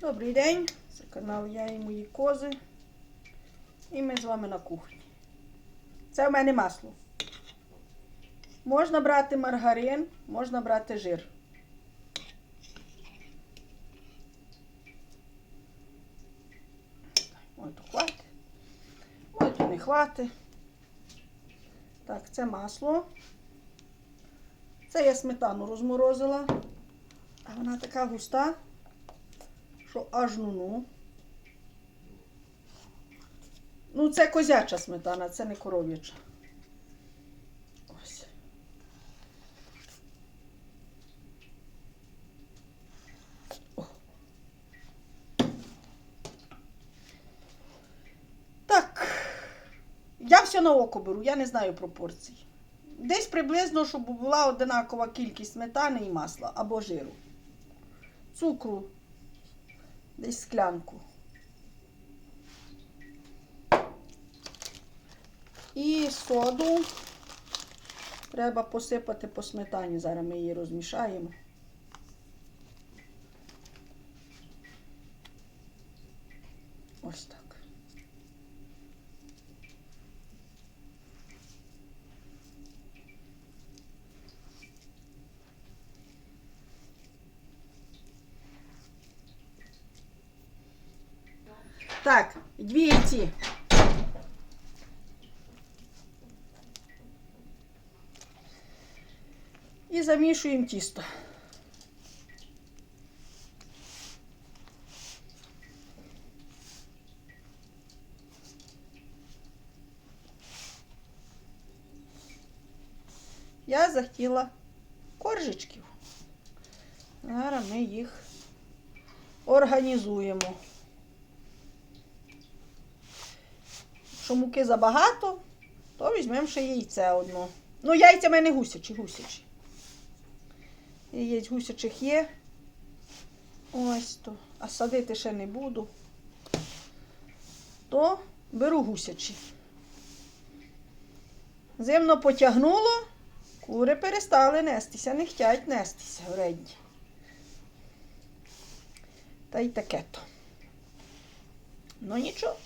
Добрий день, це канал Я і мої кози. І ми з вами на кухні. Це в мене масло. Можна брати маргарин, можна брати жир. Ой, то хватить. Ой, то не хватить. Так, це масло. Це я сметану розморозила. А вона така густа, що аж ну ну. Ну, це козяча сметана, це не коров'яча. Ось. Так. Я все на око беру, я не знаю пропорцій. Десь приблизно, щоб була одинакова кількість сметани і масла або жиру. Цукру. Десь склянку. І соду треба посипати по сметані. Зараз ми її розмішаємо. Ось так. Так, дві яйці. І замішуємо тісто. Я захотіла коржичків. Зараз ми їх організуємо. Якщо муки забагато, то візьмемо ще яйце одно. Ну, яйця в мене гусячі, гусячі. Яєць гусячих є. Ось то. А садити ще не буду. То беру гусячі. Зимно потягнуло, кури перестали нестися, не хочуть нестися вредні. Та й таке то. Ну нічого.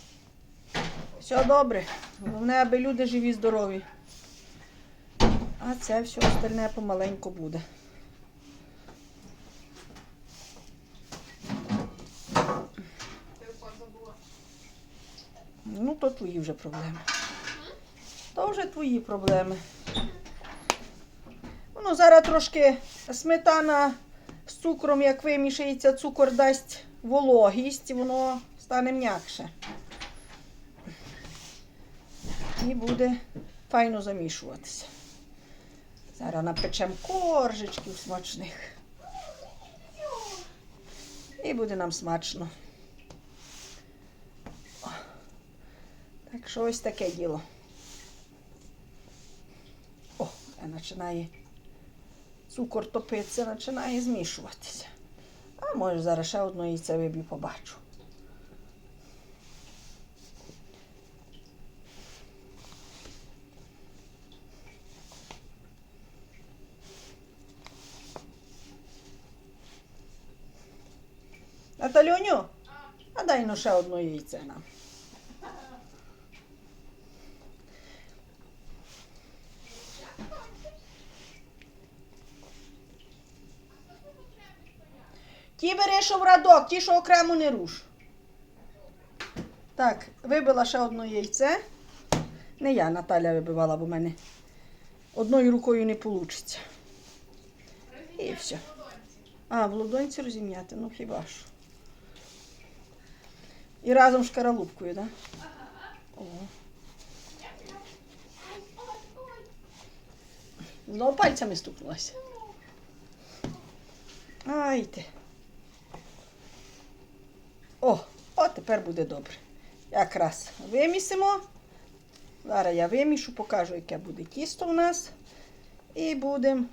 Все добре. Головне, аби люди живі, здорові. А це все остальне помаленьку буде. Ну, то твої вже проблеми. То вже твої проблеми. Ну, зараз трошки сметана з цукром, як вимішається, цукор дасть вологість, воно стане м'якше. І буде файно замішуватися. Зараз напечемо коржичків смачних. І буде нам смачно. Так що ось таке діло. О, починає цукор топитися, починає змішуватися. А може зараз ще одно яйце виб'ю, побачу. А ну ще одно яйце нам. Ті бери, що в радок, ті, що окремо не руш. Так, вибила ще одно яйце. Не я, Наталя вибивала, бо в мене одною рукою не вийде. І все. А, в ладонці розім'яти, ну хіба що. І разом з шкаралупкою, так? Да? О. Знову пальцями стукнулася. Ай ти. О, о, тепер буде добре. Якраз вимісимо. Зараз я вимішу, покажу, яке буде тісто у нас. І будемо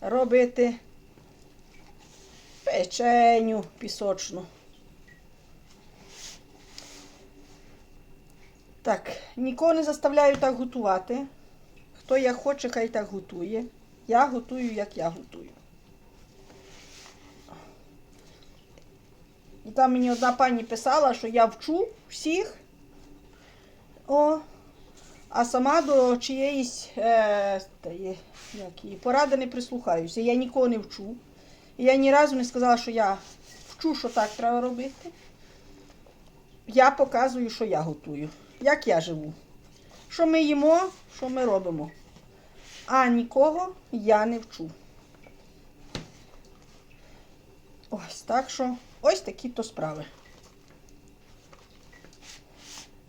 робити печеню пісочну. Так, нікого не заставляю так готувати. Хто як хоче, хай так готує. Я готую, як я готую. І там мені одна пані писала, що я вчу всіх. О, а сама до чиєїсь е, як її, поради не прислухаюся. Я нікого не вчу. І я ні разу не сказала, що я вчу, що так треба робити. Я показую, що я готую, як я живу. Що ми їмо, що ми робимо. А нікого я не вчу. Ось так що ось такі то справи.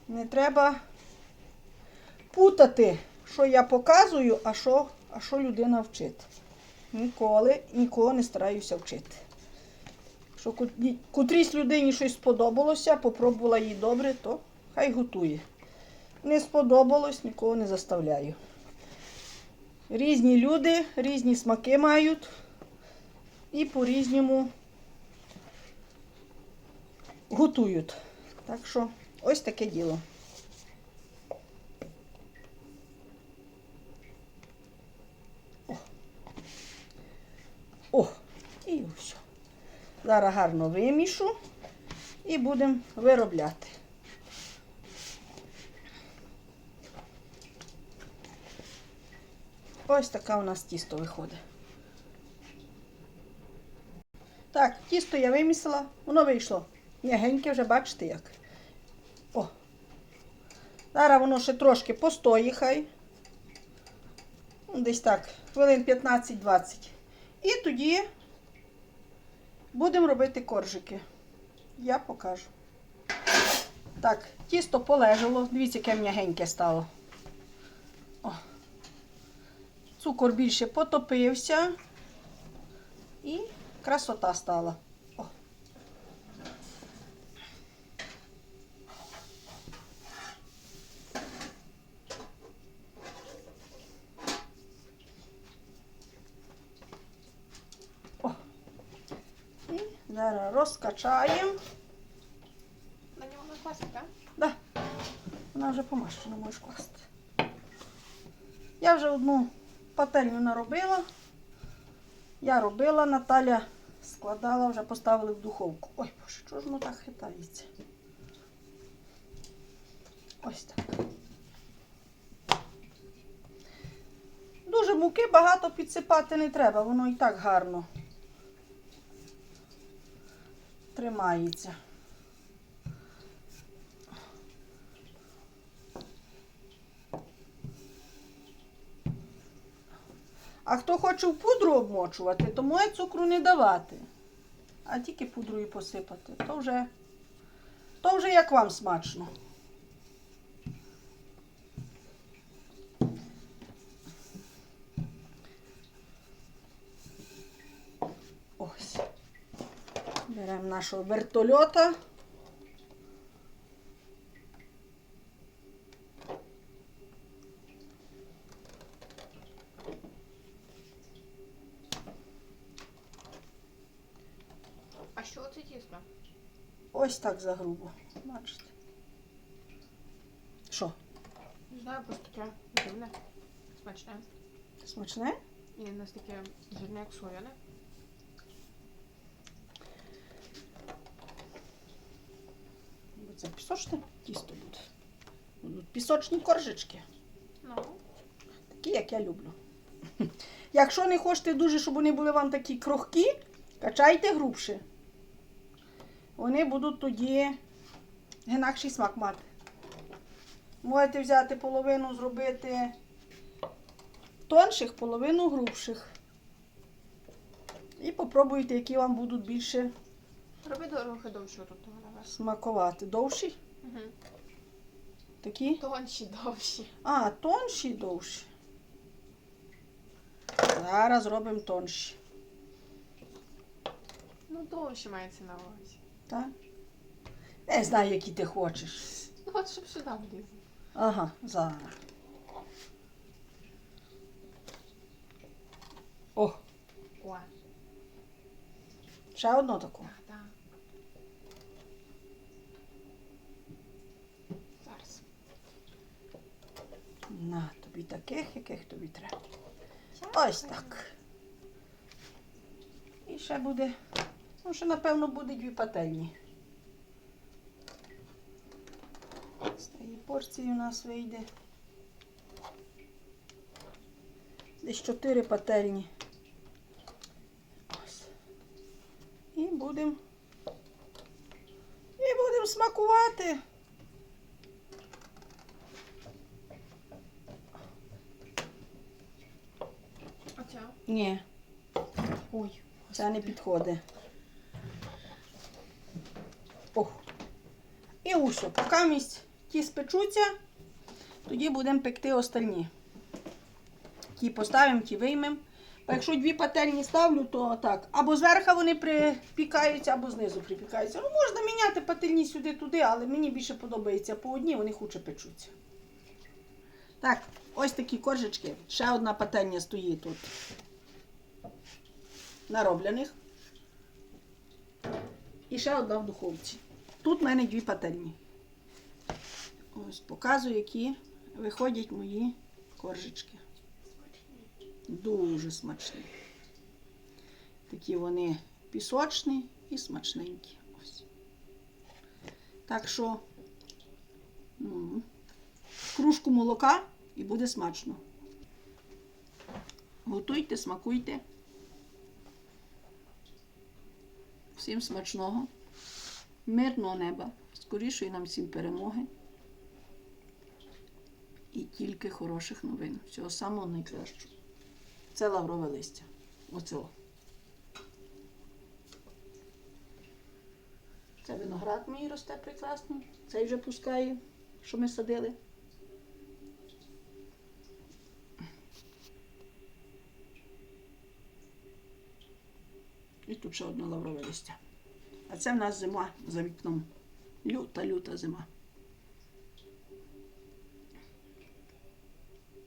Не треба путати, що я показую, а що, а що людина вчить. Ніколи нікого не стараюся вчити. Що ко- котрійсь людині щось сподобалося, попробувала їй добре, то хай готує. Не сподобалось, нікого не заставляю. Різні люди, різні смаки мають і по-різному готують. Так що ось таке діло. О, О і все. Зараз гарно вимішу і будемо виробляти. Ось така у нас тісто виходить. Так, тісто я вимісила, воно вийшло. М'ягеньке вже бачите як. О. Зараз воно ще трошки постоїть хай. Десь так, хвилин 15-20. І тоді будемо робити коржики. Я покажу. Так, тісто полежало. Дивіться, яке м'ягеньке стало. О. Цукор більше потопився. І красота стала. О. О. І зараз розкачаємо. На нього класика, так? Да. Вона вже помащена, можеш класти. Я вже одну пательню наробила. Я робила, Наталя складала, вже поставили в духовку. Ой, боже, чого ж воно так хитається? Ось так. Дуже муки багато підсипати не треба, воно і так гарно тримається. А хто хоче в пудру обмочувати, то може цукру не давати, а тільки пудрою посипати. То вже, то вже як вам смачно. Ось. Беремо нашого вертольота. А що це тісто? Ось так загрубо. Бачите. Що, Не знаю, просто таке дивне. Смачне. смачне? І у нас таке жирне, як сояне. Це пісочне тісто буде. Будуть пісочні коржички. Ну, Такі, як я люблю. Якщо не хочете дуже, щоб вони були вам такі крохкі, качайте грубше. Вони будуть тоді інакший смак мати. Можете взяти половину, зробити тонших, половину грубших. І попробуйте, які вам будуть більше роби трохи довше тут смакувати. Довші? Угу. Такі? Тонші, довші. А, тонші довші. Зараз зробимо тонші. Ну, довші мається на увазі. Так? Не знаю, які ти хочеш. Ну, от щоб сюди влізли. Ага, зараз. О, О, ще одну таку. так, так. Зараз. На, тобі таких, яких тобі треба. Ось так. І ще буде, Ну, ще, напевно, будуть дві пательні. З тієї порції у нас вийде. Десь чотири пательні. Ось. І будемо. І будемо смакувати. Ні. Ой, це не підходить. Усе, поки місць ті спечуться, тоді будемо пекти остальні. Ті поставимо, ті виймемо. Якщо дві пательні ставлю, то так. Або зверху вони припікаються, або знизу припікаються. Ну, можна міняти пательні сюди-туди, але мені більше подобається по одній, вони хуче печуться. Так, ось такі коржички. Ще одна пательня стоїть тут. Нароблених. І ще одна в духовці. Тут в мене дві пательні. Ось показую, які виходять мої коржички. Дуже смачні. Такі вони пісочні і смачненькі. Ось. Так що м, кружку молока і буде смачно. Готуйте, смакуйте. Всім смачного, мирного неба, скорішої нам всім перемоги. І тільки хороших новин. Всього самого найкращого. Це лаврове листя. Оцього. Це виноград мій росте прекрасно. Цей вже пускає, що ми садили. І тут ще одне лаврове листя. А це в нас зима за вікном. Люта-люта зима.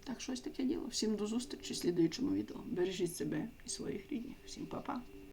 Так, щось таке діло. Всім до зустрічі в слідуючому відео. Бережіть себе і своїх рідних. Всім па-па.